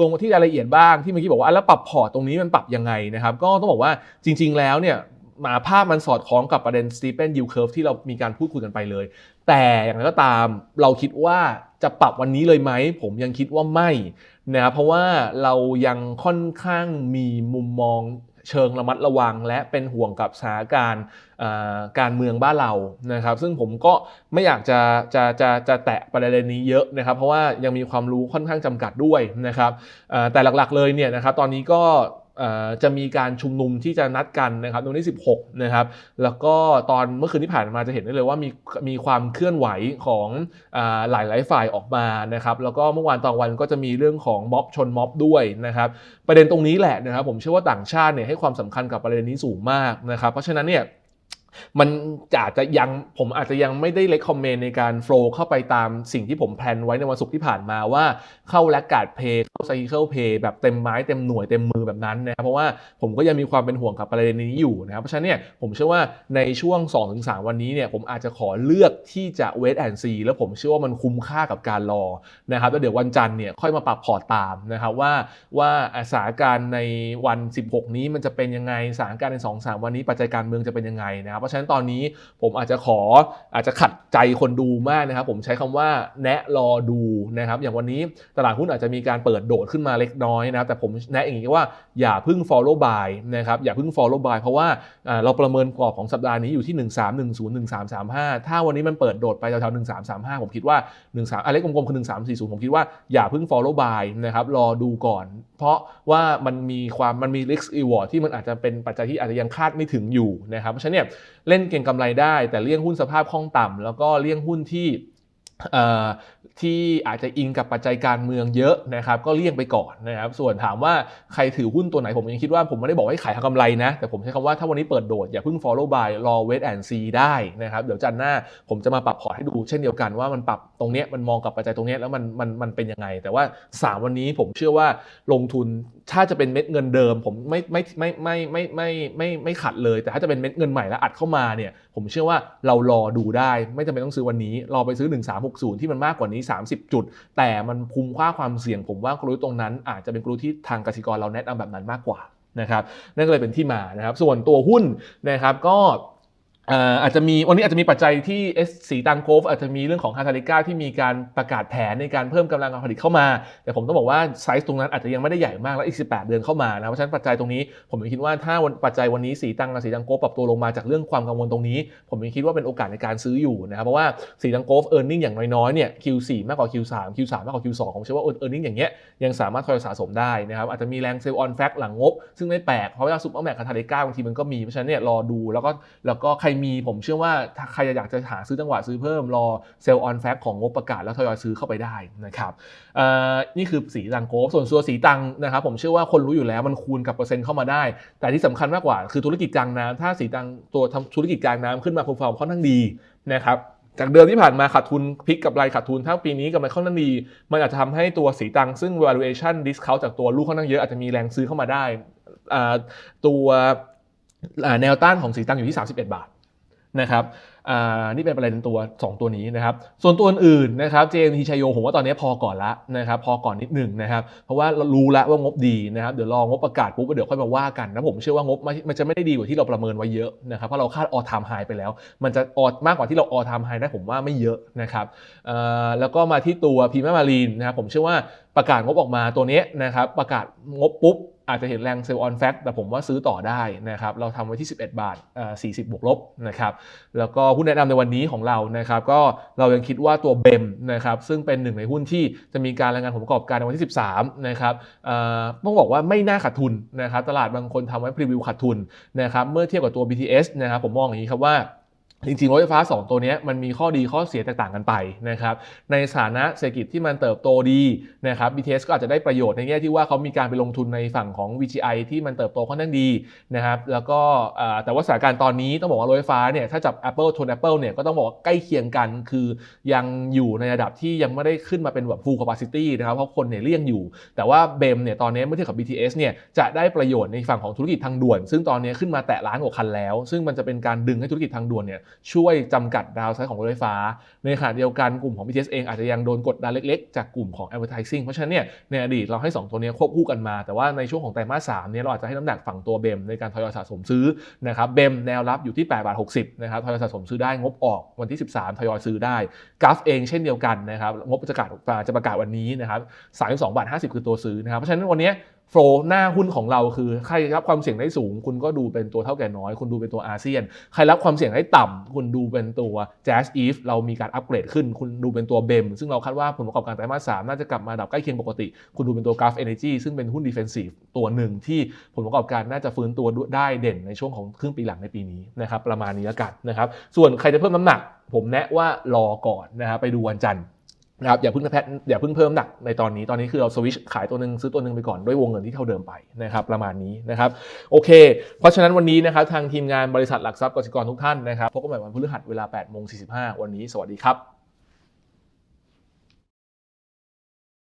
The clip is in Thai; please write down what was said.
ลงมาที่รายละเอียดบ้างที่เมื่อกี้บอกว่าแล้วปรับพอร์ตตรงนี้มันปรับยังไงนะครับก็ต้องบอกว่าจริง ๆ แล้วเนี่ยมาภาพมันสอดคล้องกับประเด็นสตีเ e n yield curve ที่เรามีการพูดคุยกันไปเลย แต่อย่างไรก็ตามเราคิดว่าจะปรับวันนี้เลยไหม ผมยังคิดว่าไม่นะครับเพราะว่าเรายังค่อนข้างมีมุมมอง เชิงระมัดระวัง และเป็นห่วงกับสถานการณ์การเมืองบ้านเรานะครับ ซึ่งผมก็ไม่อยากจะจะจะจะแตะประเด็นนี้เยอะนะครับ เพราะว่ายังมีความรู้ค่อนข้างจำกัดด้วยนะครับแต่หลักๆเลยเนี่ยนะครับตอนนี้ก็ จะมีการชุมนุมที่จะนัดกันนะครับในวันที่ 16 นะครับ แล้วก็ตอนเมื่อคืนที่ผ่านมาจะเห็นได้เลยว่ามีมีความเคลื่อนไหวของอหลายหลายฝ่ายออกมานะครับ แล้วก็เมื่อวานตอนวันก็จะมีเรื่องของม็อบชนม็อบด้วยนะครับ ประเด็นตรงนี้แหละนะครับ ผมเชื่อว่าต่างชาติเนี่ยให้ความสำคัญกับประเด็นนี้สูงมากนะครับ เพราะฉะนั้นเนี่ย มันอาจจะยังผมอาจจะยังไม่ได้เลคคอมเมนต์ในการโฟล์เข้าไปตามสิ่งที่ผมแพลนไว้ในวันศุกร์ที่ผ่านมาว่าเข้าแลกการ์ดเพย์เข้าไซเคิลเพย์แบบเต็มไม้เต็มหน่วยเต็มมือแบบนั้นนะครับเพราะว่าผมก็ยังมีความเป็นห่วงกับประเด็นนี้อยู่นะครับเพราะฉะนั้นเนี่ยผมเชื่อว่าในช่วง 2-3 วันนี้เนี่ยผมอาจจะขอเลือกที่จะเวทแอนซีแล้วผมเชื่อว่ามันคุ้มค่ากับการรอนะครับแล้วเดี๋ยววันจันทร์เนี่ยค่อยมาปรับพอร์ตตามนะครับว่าว่าสถานการณ์ในวัน 16 นี้มันจะเป็นยังไงสถานการณ์ใน 2-3 วันนี้ปัจจัยการเมืองจะเป็นยังไงนะครับราะฉะนั้นตอนนี้ผมอาจจะขออาจจะขัดใจคนดูมากนะครับ ผมใช้คำว่าแนะรอดูนะครับ อย่างวันนี้ตลาดหุ้นอาจจะมีการเปิดโดดขึ้นมาเล็กน้อยนะครับแต่ผมแนะอย่างนี้ว่าอย่าเพิ่ง follow buy นะครับอย่าเพิ่ง follow buy เพราะว่าเราประเมินกรอบของสัปดาห์นี้อยู่ที่ 1310 1335 ถ้าวันนี้มันเปิดโดดไปแถวๆ1335 ผมคิดว่า 13อะไรกลมๆคือ1340 ผมคิดว่าอย่าเพิ่ง follow buy นะครับรอดูก่อน เพราะว่ามันมีความมันมี risk reward ที่มันอาจจะเป็นปัจจัยที่อาจจะยังคาดไม่ถึงอยู่นะครับเพราะฉะนั้นเนี่ยเล่นเก่งกำไรได้ แต่เลี่ยงหุ้นสภาพคล่องต่ำแล้วก็เลี่ยงหุ้นที่ ที่อาจจะอิงกับปัจจัยการเมืองเยอะนะครับ ก็เลี่ยงไปก่อนนะครับ ส่วนถามว่าใครถือหุ้นตัวไหนผมยังคิดว่าผมไม่ได้บอกให้ขายทากำไรนะ แต่ผมใช้คำว่าถ้าวันนี้เปิดโดด อย่าเพิ่ง follow by รอ wait and see ได้นะครับ เดี๋ยวจันทร์หน้าผมจะมาปรับพอร์ตให้ดูเช่นเดียวกันว่ามันปรับตรงเนี้ยมันมองกับปัจจัยตรงเนี้ยแล้วมันมันมันเป็นยังไง แต่ว่า 3 วันนี้ผมเชื่อว่าลงทุนถ้าจะเป็นเม็ดเงินเดิม ผมไม่ไม่ไม่ไม่ไม่ไม่ไม่ไม่ขัดเลย แต่ถ้าจะเป็นเม็ดเงินใหม่แล้วอัดเข้ามาเนี่ย ผมเชื่อว่าเรารอดูได้ ไม่จำเป็นต้องซื้อวันนี้ รอไปซื้อ 1360 ที่มันมากกว่านี้ 30 จุด แต่มันคุ้มค่าความเสี่ยง ผมว่ากลยุทธ์ตรงนั้น อาจจะเป็นกลยุทธ์ที่ทางกสิกรเราแนะนำแบบนั้นมากกว่านะครับนั่นก็เลยเป็นที่มานะครับ ส่วนตัวหุ้นนะครับก็ อาจจะมีวันนี้อาจจะมีปัจจัยที่เอสสีตังโกฟอาจจะมีเรื่องของฮาทาริก้าที่มีการประกาศแผนในการเพิ่มกำลังการผลิตเข้ามา แต่ผมต้องบอกว่าไซส์ตรงนั้นอาจจะยังไม่ได้ใหญ่มากแล้วอีก 18 เดือนเข้ามานะเพราะฉะนั้นปัจจัยตรงนี้ผมยังคิดว่าถ้าวันปัจจัยวันนี้สีตังกับสีตังโกฟปรับตัวลงมาจากเรื่องความกังวลตรงนี้ ผมยังคิดว่าเป็นโอกาสในการซื้ออยู่นะครับเพราะว่าสีตังโกฟเออร์เน็งอย่างน้อยๆเนี่ย Q4 มากกว่า Q3 Q3 มากกว่า Q2 ผมเชื่อว่าเออร์เน็งอย่างเงี้ยยังสามารถทยอยสะสมได้นะครับอาจจะมีแรงเซลล์ออนแฟกหลังงบซึ่งไม่แปลกเพราะว่าซุปเปอร์แมกกับทาริก้าบางทีมันก็มีเพราะฉะนั้นเนี่ยรอดูแล้วก็แล้วก็ใครมีผมเชื่อว่าถ้าใครอยากจะหาซื้อจังหวะซื้อเพิ่มรอเซลล์ออนแฟกของงบประกาศแล้วทยอยซื้อเข้าไปได้นะครับนี่คือสีตังโกส่วนตัวสีตังนะครับผมเชื่อว่าคนรู้อยู่แล้วมันคูณกับเปอร์เซ็นต์เข้ามาได้ แต่ที่สำคัญมากกว่าคือธุรกิจกลางน้ำถ้าสีตังตัวทำธุรกิจกลางน้ำขึ้นมา perform ค่อนข้างดีนะครับจากเดิมที่ผ่านมาขาดทุนพลิกกับรายขาดทุนถ้าปีนี้กำไรค่อนข้างดี มันอาจจะทำให้ตัวสีตังซึ่ง valuation discount จากตัวลูกค่อนข้างเยอะอาจจะมีแรงซื้อเข้ามาได้ตัวแนวต้านของสีตังอยู่ที่ 31 บาท นะครับอ่านี่เป็นประเด็นตัว 2 ตัวนี้นะครับ ส่วนตัวอื่นนะครับ JNT ชัยโยผมว่าตอนนี้พอก่อนละนะครับ พอก่อนนิดหนึ่งนะครับ เพราะว่าเรารู้แล้วว่างบดีนะครับ เดี๋ยวรองบประกาศปุ๊บเดี๋ยวค่อยมาว่ากันนะผมเชื่อว่างบมันจะไม่ได้ดีกว่าที่เราประเมินไว้เยอะนะครับเพราะเราคาดออทามไฮไปแล้ว มันจะออมากกว่าที่เราออทามไฮได้ผมว่าไม่เยอะนะครับอ่อแล้วก็มาที่ตัวพีมามารีนนะครับผมเชื่อว่าประกาศงบออกมาตัวนี้นะครับ ประกาศงบปุ๊บ อาจจะเห็นแรงเซลล์ออนแฟกแต่ผมว่าซื้อต่อได้นะครับ เราทำไว้ที่ 11 บาทเอ่อ40 บวกลบนะครับ แล้วก็หุ้นแนะนำในวันนี้ของเรานะครับ ก็เรายังคิดว่าตัวเบมนะครับ ซึ่งเป็นหนึ่งในหุ้นที่จะมีการรายงานผลประกอบการในวันที่ 13 นะครับเอ่อต้องบอกว่าไม่น่าขาดทุนนะครับ ตลาดบางคนทำไว้พรีวิวขาดทุนนะครับ เมื่อเทียบกับตัว BTS นะครับ ผมมองอย่างนี้ครับว่า จริงๆรถไฟฟ้า 2 ตัวนี้มันมีข้อดีข้อเสียแตกต่างกันไปนะครับในฐานะเศรษฐกิจที่มันเติบโตดีนะครับ BTS ก็อาจจะได้ประโยชน์ในแง่ที่ว่าเขามีการไปลงทุนในฝั่งของ VGI ที่มันเติบโตค่อนข้างดีนะครับแล้วก็แต่ว่าสถานการณ์ตอนนี้ต้องบอกว่ารถไฟฟ้าเนี่ยถ้าจับ Apple ชน Apple เนี่ยก็ต้องบอกว่าใกล้เคียงกัน คือยังอยู่ในระดับที่ยังไม่ได้ขึ้นมาเป็นแบบ full capacity นะครับเพราะคนเนี่ยเลี่ยงอยู่ แต่ว่าเบมเนี่ยตอนนี้เมื่อเทียบกับ BTS เนี่ยจะได้ประโยชน์ในฝั่งของธุรกิจทางด่วน ซึ่งตอนนี้ขึ้นมาแตะล้านกว่าคันแล้ว ซึ่งมันจะเป็นการดึงให้ธุรกิจทางด่วนเนี่ยช่วยจำกัดดาวไซด์ของรถไฟฟ้า ในขณะเดียวกันกลุ่มของ BTS เองอาจจะยังโดนกดดันเล็กๆ จากกลุ่มของ advertising เพราะฉะนั้นเนี่ยในอดีตเราให้ 2 ตัวเนี้ยควบคู่กันมา แต่ว่าในช่วงของไตรมาส3เนี่ยเราอาจจะให้น้ำหนักฝั่งตัวเบมในการทยอยสะสมซื้อนะครับเบมแนวรับอยู่ที่8บาท60นะครับทยอยสะสมซื้อได้งบออกวันที่ 13 ทยอยซื้อได้กราฟเองเช่นเดียวกันนะครับงบจะประกาศจะประกาศวันนี้นะครับ32บาท50 คือตัวซื้อนะครับเพราะฉะนั้นวันนี้โฟลหน้าหุ้นของเราคือใครรับความเสี่ยงได้สูง คุณก็ดูเป็นตัวเท่าแก่น้อย คุณดูเป็นตัวอาเซียน ใครรับความเสี่ยงได้ต่ำคุณดูเป็นตัว Jazz Eve เรามีการอัปเกรดขึ้น คุณดูเป็นตัวเบมซึ่งเราคาดว่าผลประกอบการไตรมาสสามน่าจะกลับมาดับใกล้เคียงปกติ คุณดูเป็นตัว Gulf Energy ซึ่งเป็นหุ้น defensive ตัวหนึ่งที่ผลประกอบการน่าจะฟื้นตัวได้เด่นในช่วงของครึ่งปีหลังในปีนี้นะครับประมาณนี้แล้วกันนะครับส่วนใครจะเพิ่มน้ำหนัก ผมแนะว่ารอก่อนนะครับไปดูวันจันทร์ นะครับอย่าเพิ่งแพทอย่าเพิ่งเพิ่มหนักในตอนนี้ตอนนี้คือเราสวิชขายตัวหนึ่งซื้อตัวหนึ่งไปก่อนด้วยวงเงินที่เท่าเดิมไปนะครับประมาณนี้นะครับโอเค เพราะฉะนั้นวันนี้นะครับทางทีมงานบริษัทหลักทรัพย์กสิกรทุกท่านนะครับพบกันใหม่วันพฤหัสเวลา8โมง45 วันนี้สวัสดีครับ